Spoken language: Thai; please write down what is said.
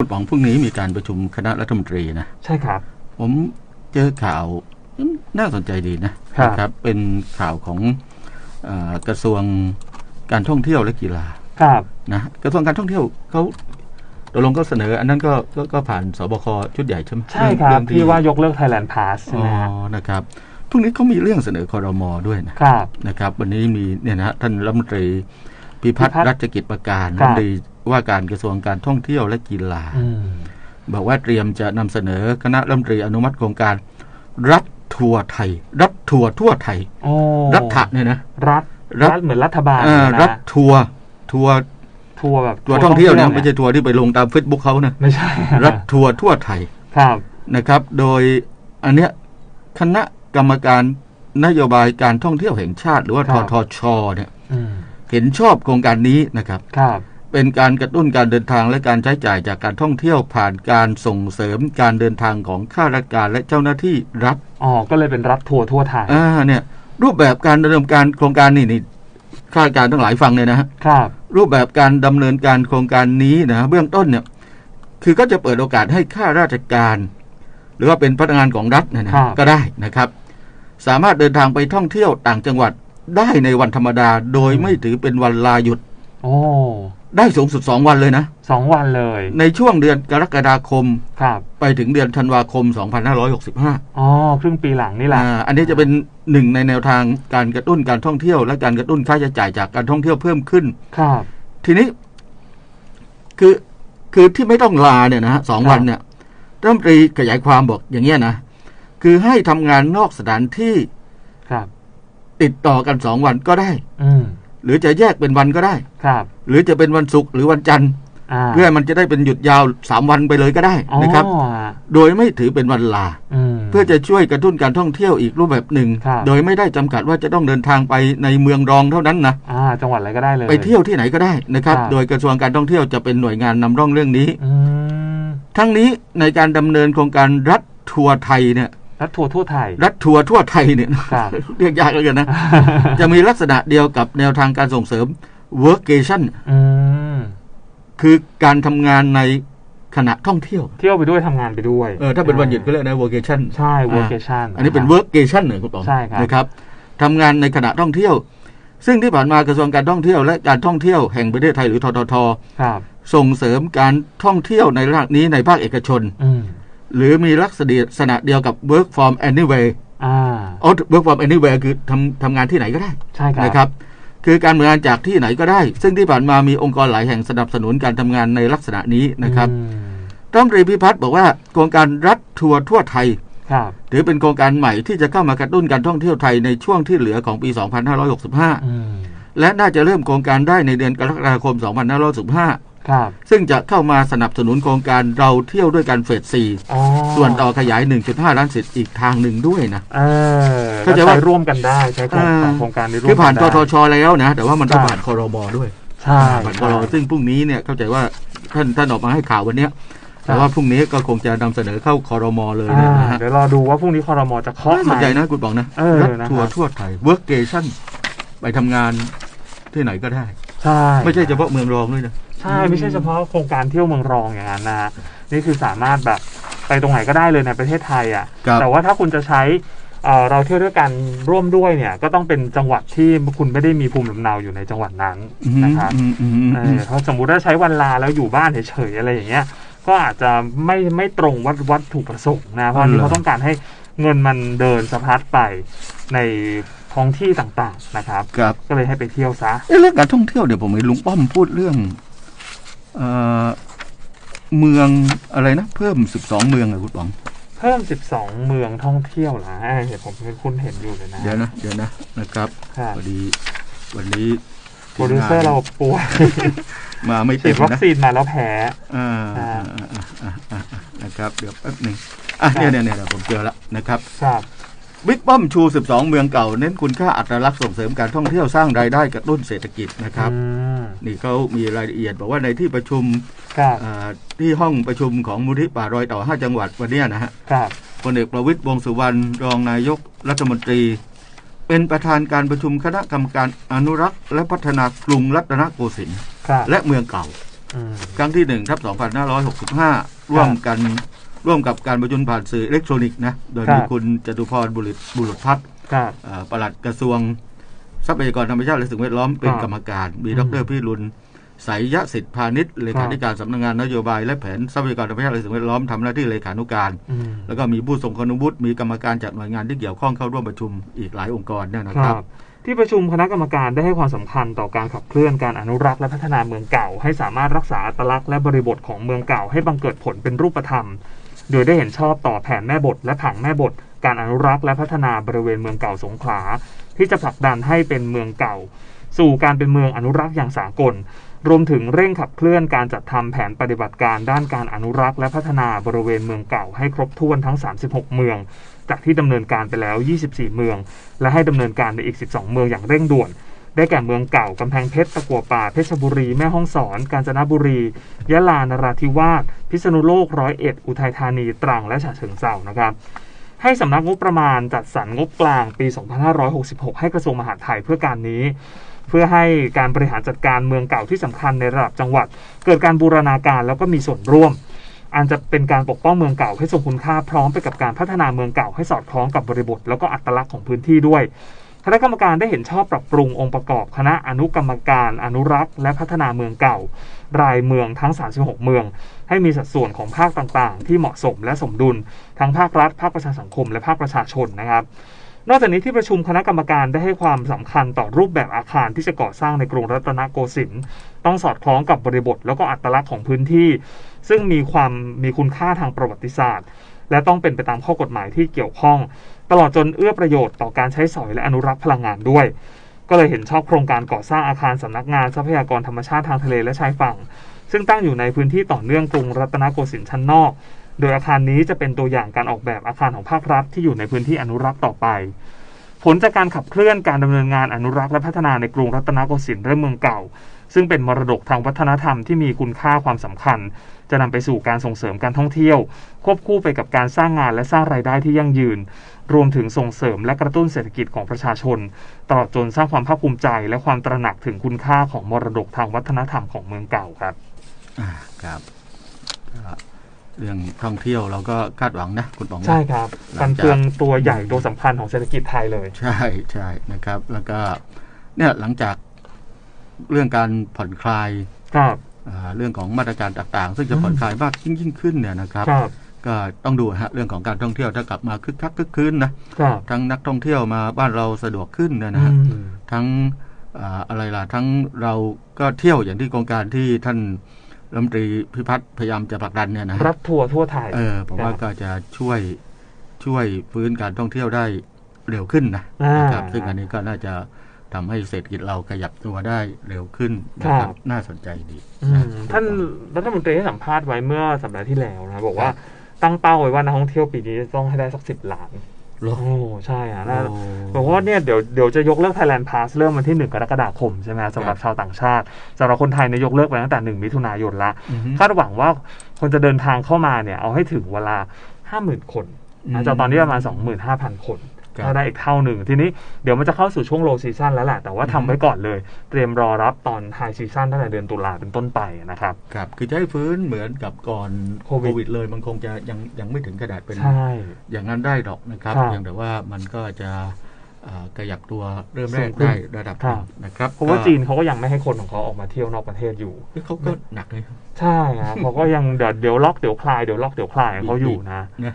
คุณป๋องพรุ่งนี้มีการประชุมคณะรัฐมนตรีนะใช่ครับ ผมเจอข่าวอืมน่าสนใจดีนะครับนะครับเป็นข่าวของเออกระทรวงการท่องเที่ยวและกีฬาครับนะกระทรวงการท่องเที่ยวเขาตกลงก็เสนอ อันนั้นก็ก็ก็ผ่านสบคชุดใหญ่ใช่ไหมใช่ครับเองที่ว่ายกเลิก Thailand Pass ใช่อ๋ไหมอฮะนะครับพรุ่งนี้เขามีเรื่องเสนอคอรมอด้วยนะครับนะครับ วันนี้มีเนี่ยนะท่านรัฐมนตรี พิพัฒน์พิพัฒน์รัชกิจประการครัรับฐมนตรีว่าการกระทรวงการท่องเที่ยวและกีฬาอืมบอกว่าเตรียมจะนำเสนอคณะรัฐมนตรีอนุมัติโครงการ รัฐทัวร์ไทย รัฐทัวร์ทั่วไทยโอ้รัฐะเนี่ยนะรัฐรัฐรัฐเหมือนรัฐบาลเอ่อนะรัฐทัวร์ทัวร์ทัวร์แบบทัวร์ท่องเที่ยวนะไม่ใช่ทัวร์ที่ไปลงตามเฟซบุ๊กเขานะไม่ใช่รัฐทัวร์ทั่วไทยครับนะครับ โดยอันเนี้ยคณะกรรมการนโยบายการท่องเที่ยวแห่งชาติ หรือว่าคทรับทชเนี่ยอืม เห็นชอบโครงการนี้นะครับครับเป็นการกระตุ้นการเดินทางและการใช้จ่ายจากการท่องเที่ยวผ่านการส่งเสริมการเดินทางของข้าราชการและเจ้าหน้าที่รัฐอ๋อก็เลยเป็นรัฐทัวร์ทั่วไทยอ่าเนี่ยรูปแบบการดำเนินการโครงการนี่นี่ข้าราชการทั้งหลายฟังเลยนะฮะครับ รูปแบบการดำเนินการโครงการนี้นะเบื้องต้นเนี่ยคือก็จะเปิดโอกาสให้ข้าราชการ หรือว่าเป็นพนักงานของรัฐเนยนะก็ได้นะครับ สามารถเดินทางไปท่องเที่ยวต่างจังหวัด ได้ในวันธรรมดาโดยไม่ถือเป็นวันลาหยุด โอ้ ได้สูงสุดสองวันเลยนะสองวันเลย ในช่วงเดือนกรกฎาคม ครับ ไปถึงเดือนธันวาคม 2565 อ๋อ ครึ่งปีหลังนี่แหละ อ่า อันนี้จะเป็นหนึ่งในแนวทางการกระตุ้นการท่องเที่ยว และการกระตุ้นค่าใช้จ่ายจากการท่องเที่ยวเพิ่มขึ้น ครับ ทีนี้ คือคือที่ไม่ต้องลาเนี่ยนะฮะสองครับวันเนี่ยรัฐมนตรีขยายความบอกอย่างเงี้ยนะ คือให้ทำงานนอกสถานที่ครับ ติดต่อกันสองวันก็ได้ อืมหรือจะแยกเป็นวันก็ได้ ครับ หรือจะเป็นวันศุกร์หรือวันจันทร์อ่าเพื่อให้มันจะได้เป็นหยุดยาวสามวันไปเลยก็ได้อ๋อนะครับโดยไม่ถือเป็นวันลา อืม เพื่อจะช่วยกระตุ้นการท่องเที่ยวอีกรูปแบบหนึ่ง ครับ โดยไม่ได้จำกัดว่าจะต้องเดินทางไปในเมืองรองเท่านั้นนะ อ่า จังหวัดอะไรก็ได้เลย ไปเที่ยวที่ไหนก็ได้นะครับ ครับ โดยกระทรวงการท่องเที่ยวจะเป็นหน่วยงานนำร่องเรื่องนี้ อืม ทั้งนี้ในการดำเนินโครงการรัฐทัวร์ไทยเนี่ย รัฐทัวร์ทั่วไทย รัฐทัวร์ทั่วไทยเนี่ยครับเรียกยากเลยกันนะ จะมีลักษณะเดียวกับแนวทางการส่งเสริม workation อืมคือการทำงานในขณะท่องเที่ยว เที่ยวไปด้วยทำงานไปด้วย เออถ้าเป็นวันหยุดก็เรียกนะ workation ใช่ workation อันนี้เป็น workation เนี่ยคุณปองใช่ครับนะครับทำงานในขณะท่องเที่ยว ซึ่งที่ผ่านมากระทรวงการท่องเที่ยวและการท่องเที่ยวแห่งประเทศไทยหรือทททครับส่งเสริมการท่องเที่ยวในระดับนี้ในภาคเอกชนอืม หรือมีลักษณะเดียวกับ work from anywhere อ่าอ๋อ work from anywhere คือทำทำงานที่ไหนก็ได้ใช่ครับนะครับ คือการทำงานจากที่ไหนก็ได้ ซึ่งที่ผ่านมามีองค์กรหลายแห่งสนับสนุนการทำงานในลักษณะนี้นะครับอืมรัฐมนตรีพิพัฒน์บอกว่าโครงการรัฐทัวร์ทั่วไทยครับถือเป็นโครงการใหม่ที่จะเข้ามากระตุ้นการท่องเที่ยวไทยในช่วงที่เหลือของปี 2565อืมและน่าจะเริ่มโครงการได้ในเดือนกรกฎาคม 2565ครับ ซึ่งจะเข้ามาสนับสนุนโครงการเราเที่ยวด้วยกันเฟสอ๋อ4ส่วนต่อขยาย 1.5 ล้านสิทธิ์อีกทางหนึ่งด้วยนะเออเข้าใจก็ว่าใช้ร่วมกันได้ใช้โครงอ่าโครงการนี้ร่วมคือผ่านกัทได้ทชแล้วนะ แต่ว่ามันต้องใช่ผ่านคอรมอด้วยใช่ผ่านคอรมอซึ่งพรุ่งนี้เนี่ยเข้าใจว่าท่านท่านออกมาให้ข่าววันเนี้ยใช่แต่ว่าพรุ่งนี้ก็คงจะนำเสนอเข้าคอรมอเลยอ่าเนี่ยนะฮะเดี๋ยวรอดูว่าพรุ่งนี้คอรมอจะเคาะน่าไหสมนใจนะคุณบอกนะเออรัฐนะครับทัวร์ทั่วไทย workation ไปทำงานที่ไหนก็ได้ ใช่ ไม่ใช่เฉพาะเมืองรองด้วยนะ ใช่ไม่ใช่เฉพาะโครงการเที่ยวเมืองรองอย่างนั้นนะนี่คือสามารถแบบไปตรงไหนก็ได้เลยในประเทศไทยอะครับแต่ว่าถ้าคุณจะใช้เอ่อเราเที่ยวด้วยกันร่วมด้วยเนี่ย ก็ต้องเป็นจังหวัดที่คุณไม่ได้มีภูมิลำเนาอยู่ในจังหวัดนั้นอืมนะครับอืมอืมอืมเออเพราะสมมุติถ้าใช้วันลาแล้วอยู่บ้านเฉยๆอะไรอย่างเงี้ย ก็อาจจะไม่ไม่ตรงวัตวัตถุประสงค์นะเพราะอันนี้เขาต้องการให้เงินมันเดินสะพัดไปในท้องที่ต่างๆนะครับครับก็เลยให้ไปเที่ยวซะเอ้เรื่องการท่องเที่ยวเดี๋ยวผมเห็นลุงป้อมพูดเรื่อง เอ่อเมืองอะไรนะ เพิ่มสิบสองเมืองอะคุณป๋อง เพิ่ม 12 เมืองท่องเที่ยวนะเดี๋ยวผมคุณเห็นอยู่เลยนะ เดี๋ยวนะ เดี๋ยวนะนะครับครับพอดีวันนี้โปรดิวเซอร์เราป่วยมาไม่ฉีเต็ดมวัคนะซีนมาแล้วแพ้อ่าอ่าอ่าอ่าอ่าอ่านะครับ เดี๋ยวแป๊บหนึ่งอะเนี่ยเนี่ยเนี่ยผมเจอแล้วนะครับครับ บิ๊กป้อมชู 12 เมืองเก่า เน้นคุณค่าอัตลักษณ์ส่งเสริมการท่องเที่ยวสร้างรายได้กระตุ้นเศรษฐกิจนะครับอืมนี่เขามีรายละเอียดบอกว่าในที่ประชุมครับอ่าที่ห้องประชุมของมูลที่ป่ารอยต่อ 5 จังหวัดวันเนี้ยนะฮะครับพลเอกประวิตรวงษ์สุวรรณรองนายกรัฐมนตรี เป็นประธานการประชุมคณะกรรมการอนุรักษ์และพัฒนากรุงรัตนโกสินทร์ครับและเมืองเก่าอืมครั้งที่หนึ่งทับ2565 ร่วมกัน ร่วมกับการประชุมผ่านสื่ออิเล็กทรอนิกส์นะ โดยมีครับคุณจตุพรบุรุษบุรุษพัฒน์ครับเอ่อปลัดกระทรวงทรัพยากรธรรมชาติและสิ่งแวดล้อมเป็นครับกรรมการ มีอืมดรพิรุณสายยะสิทธิพาณิชย์เลขาธิการสำนักงานนโยบายและแผนทรัพยากรธรรมชาติและสิ่งแวดล้อมทำหน้าที่เลขานุการอืมแล้วก็มีผู้ทรงคุณวุฒิมีกรรมการจากหน่วยงานที่เกี่ยวข้องเข้าร่วมประชุมอีกหลายองค์กรเนี่ยนะคครัรับบที่ประชุมคณะกรรมการได้ให้ความสำคัญต่อการขับเคลื่อนการอนุรักษ์และพัฒนาเมืองเก่า ให้สามารถรักษาอัตลักษณ์และบริบทของเมืองเก่าให้บังเกิดผลเป็นรูปธรรม โดยได้เห็นชอบต่อแผนแม่บทและผังแม่บท การอนุรักษ์และพัฒนาบริเวณเมืองเก่าสงขลาที่จะผลักดันให้เป็นเมืองเก่า สู่การเป็นเมืองอนุรักษ์อย่างสากล รวมถึงเร่งขับเคลื่อนการจัดทำแผนปฏิบัติการด้านการอนุรักษ์และพัฒนาบริเวณเมืองเก่าให้ครบถ้วนทั้ง 36 เมือง จากที่ดำเนินการไปแล้ว 24 เมือง และให้ดำเนินการในอีก 12 เมืองอย่างเร่งด่วน ได้แก่เมืองเก่ากำแพงเพชรตะกัวป่าเพชรบุรีแม่ฮ่องสอน กาญจนบุรี ยะลานราธิวาสพิษณุโลกร้อยเอ็ดอุทัยธานีตรังและฉะเชิงเทรานะครับ ให้สำนักงบประมาณจัดสรรงบกลางปี 2566 ให้กระทรวงมหาดไทยเพื่อการนี้ เพื่อให้การบริหารจัดการเมืองเก่าที่สำคัญในระดับจังหวัด เกิดการบูรณาการแล้วก็มีส่วนร่วมอันจะเป็นการปกป้องเมืองเก่าให้ทรงคุณค่าพร้อมไปกับการพัฒนาเมืองเก่าให้สอดคล้องกับบริบท แล้วก็อัตลักษณ์ของพื้นที่ด้วย ณะกรรมการได้เห็นชอบปรับปรุงองค์ประกอบคณะอนุกรรมการอนุรักษ์ และพัฒนาเมืองเก่า รายเมืองทั้ง 36 เมือง ให้มีสัดส่วนของภาคต่างๆ ที่เหมาะสมและสมดุล ทั้งภาครัฐ ภาคประชาสังคม และภาคประชาชนนะครับ นอกจากนี้ที่ประชุมคณะกรรมการได้ให้ความสำคัญต่อรูปแบบอาคารที่จะก่อสร้างในกรุงรัตนโกสินทร์ต้องสอดคล้องกับบริบท แล้วก็อัตลักษณ์ของพื้นที่ ซึ่งมีความมีคุณค่าทางประวัติศาสตร์ และต้องเป็นไปตามข้อกฎหมายที่เกี่ยวข้อง ตลอดจนเอื้อประโยชน์ต่อการใช้สอยและอนุรักษ์พลังงานด้วย ก็เลยเห็นชอบโครงการก่อสร้างอาคารสำนักงานทรัพยากรธรรมชาติทางทะเลและชายฝั่ง ซึ่งตั้งอยู่ในพื้นที่ต่อเนื่องกรุงรัตนโกสินทร์ชั้นนอก โดยอาคารนี้จะเป็นตัวอย่างการออกแบบอาคารของภาครัฐที่อยู่ในพื้นที่อนุรักษ์ต่อไปผลจากการขับเคลื่อนการดำเนินงานอนุรักษ์และพัฒนาในกรุงรัตนโกสินทร์และเมืองเก่า ซึ่งเป็นมรดกทางวัฒนธรรมที่มีคุณค่าความสำคัญ จะนำไปสู่การส่งเสริมการท่องเที่ยว ควบคู่ไปกับการสร้างงานและสร้างรายได้ที่ยั่งยืน รวมถึงส่งเสริมและกระตุ้นเศรษฐกิจของประชาชน ตลอดจนสร้างความภาคภูมิใจ และความตระหนักถึงคุณค่าของมรดกทางวัฒนธรรมของเมืองเก่าครับอ่าครับก็เรื่องท่องเที่ยวเราก็คาดหวังนะคุณป๋องนะใช่ครับหลัการงจากเพืองตัวใหญ่ตัวสำคัญของเศรษฐกิจไทยเลย ใช่ใช่นะครับ แล้วก็เนี่ยหลังจากเรื่องการผ่อนคลายครับอ่า เรื่องของมาตรการต่างๆ ซึ่งจะผ่อนคลายมากยิ่งยิ่งขึ้นเนี่ยนะครับครับก็ต้องดูฮะเรื่องของการท่องเที่ยวถ้ากลับมาคึกคักคึกคืนนะครับทั้งนักท่องเที่ยวมาบ้านเราสะดวกขึ้นเนยนะฮะอืมทั้งอ่าอะไรล่ะทั้งเราก็เที่ยวอย่างที่โครงการที่ท่านรัฐมนตรีพิพัฒน์พยายามจะผลักดันเนี่ยนะฮะรับทัวร์ทั่วไทยเออผมว่าครับก็จะช่วยช่วยฟื้นการท่องเที่ยวได้เร็วขึ้นนะอ่านนะครับซึ่งอันนี้ก็น่าจะ ทำให้เศรษฐกิจเราขยับตัวได้เร็วขึ้นนะคครัรับบน่าสนใจดีอืนะมท่านรัฐมนตรีให้สัมภาษณ์ไว้เมื่อสัปดาห์ที่แล้วนะบอกว่าตั้งเป้าไว้ว่านักท่องเที่ยวปีนี้จะต้องให้ได้สักสิบล้านเหรอโอ้ใช่อะน่าโอ้บอกว่าเนี่ยเดี๋ยวเดี๋ยวจะยกเลิก Thailand Pass เริ่มวันที่หนึ่งกรกฎาคมใช่ไหมสำหรับครับชาวต่างชาติสำหรับคนไทยเนี่ยยกเลิกไปตั้งแต่หนึ่งมิถุนายนละอือฮึคาดหวังว่าคนจะเดินทางเข้ามาเนี่ยเอาให้ถึงเวลาห้าหมื่นคนอืมอาจจะตอนนี้ประมาณสองหมื่นห้าพันคนครับ ถ้าได้อีกเท่าหนึ่ง ทีนี้เดี๋ยวมันจะเข้าสู่ช่วงโลซีซั o นแล้วแหละ แต่ว่าอือฮึทำไว้ก่อนเลย เตรียมรอรับตอนไฮซีซั o นตั้งแต่เดือนตุลาเป็นต้นไปนะครับ ครับ คือจะให้ฟื้นเหมือนกับก่อนโควิดเลย มันคงจะยังยังไม่ถึงขนาดเป็นใช่อย่างนั้นได้หรอกนะครับครับเพียงแต่ว่ามันก็จะอ่าขยับตัวเริ่มแรสูกงขึ้นได้ระดับหครันึ่บงนะครับเพราะว่าก็จีนเขาก็ยังไม่ให้คนของเขาออกมาเที่ยวนอกประเทศอยู่เฮ้ยเขาก็หนักเลยใช่ครับเขาก็ยังเดี๋ยวเดี๋ยวล็อกเดี๋ยวคลายเดี๋ยวล็อกเดี๋ยวคลายของเขาอยู่นะนะ